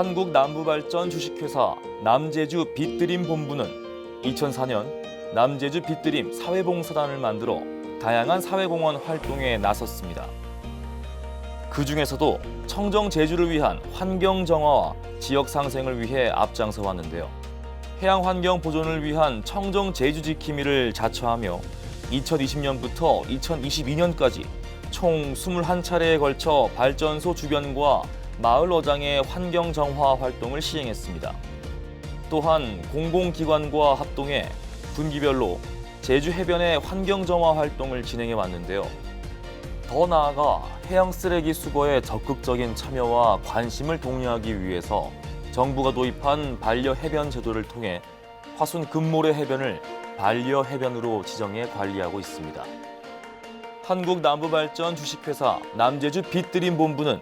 한국남부발전 주식회사 남제주 빛드림 본부는 2004년 남제주 빛드림 사회봉사단을 만들어 다양한 사회공헌 활동에 나섰습니다. 그 중에서도 청정 제주를 위한 환경 정화와 지역 상생을 위해 앞장서 왔는데요. 해양 환경 보존을 위한 청정 제주 지킴이를 자처하며 2020년부터 2022년까지 총 21차례에 걸쳐 발전소 주변과 마을 어장의 환경 정화 활동을 시행했습니다. 또한 공공기관과 합동해 분기별로 제주 해변의 환경 정화 활동을 진행해 왔는데요. 더 나아가 해양 쓰레기 수거에 적극적인 참여와 관심을 독려하기 위해서 정부가 도입한 반려 해변 제도를 통해 화순 금모래 해변을 반려 해변으로 지정해 관리하고 있습니다. 한국남부발전 주식회사 남제주 빛드림 본부는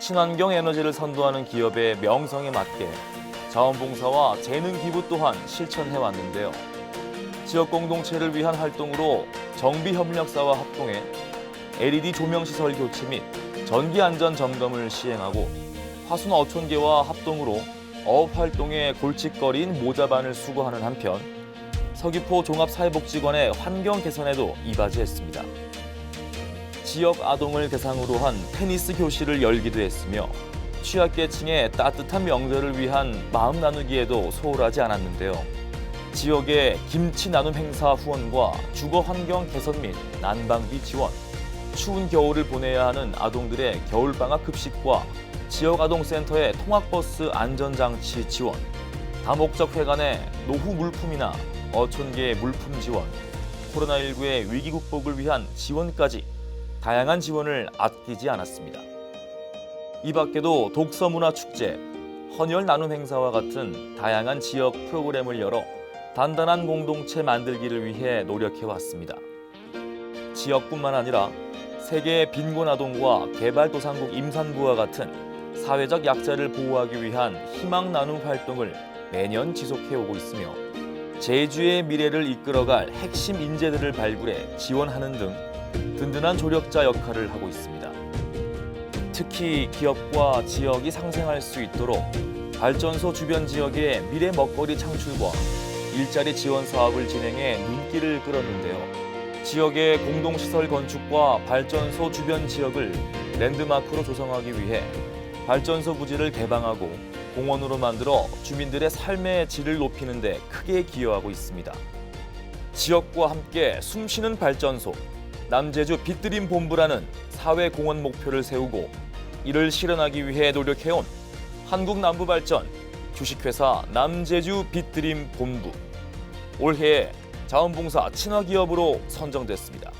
친환경 에너지를 선도하는 기업의 명성에 맞게 자원봉사와 재능 기부 또한 실천해 왔는데요. 지역 공동체를 위한 활동으로 정비 협력사와 합동해 LED 조명 시설 교체 및 전기 안전 점검을 시행하고 화순 어촌계와 합동으로 어업 활동에 골칫거리인 모자반을 수거하는 한편 서귀포 종합사회복지관의 환경 개선에도 이바지했습니다. 지역 아동을 대상으로 한 테니스 교실을 열기도 했으며 취약계층의 따뜻한 명절을 위한 마음 나누기에도 소홀하지 않았는데요. 지역의 김치 나눔 행사 후원과 주거 환경 개선 및 난방비 지원, 추운 겨울을 보내야 하는 아동들의 겨울방학 급식과 지역 아동센터의 통학버스 안전장치 지원, 다목적 회관의 노후 물품이나 어촌계 물품 지원, 코로나19의 위기 극복을 위한 지원까지 다양한 지원을 아끼지 않았습니다. 이 밖에도 독서문화 축제, 헌혈 나눔 행사와 같은 다양한 지역 프로그램을 열어 단단한 공동체 만들기를 위해 노력해 왔습니다. 지역뿐만 아니라 세계 빈곤 아동과 개발도상국 임산부와 같은 사회적 약자를 보호하기 위한 희망 나눔 활동을 매년 지속해 오고 있으며 제주의 미래를 이끌어갈 핵심 인재들을 발굴해 지원하는 등 든든한 조력자 역할을 하고 있습니다. 특히 기업과 지역이 상생할 수 있도록 발전소 주변 지역의 미래 먹거리 창출과 일자리 지원 사업을 진행해 눈길을 끌었는데요. 지역의 공동시설 건축과 발전소 주변 지역을 랜드마크로 조성하기 위해 발전소 부지를 개방하고 공원으로 만들어 주민들의 삶의 질을 높이는 데 크게 기여하고 있습니다. 지역과 함께 숨쉬는 발전소, 남제주 빛드림 본부라는 사회 공헌 목표를 세우고 이를 실현하기 위해 노력해온 한국남부발전 주식회사 남제주 빛드림 본부 올해 자원봉사 친화기업으로 선정됐습니다.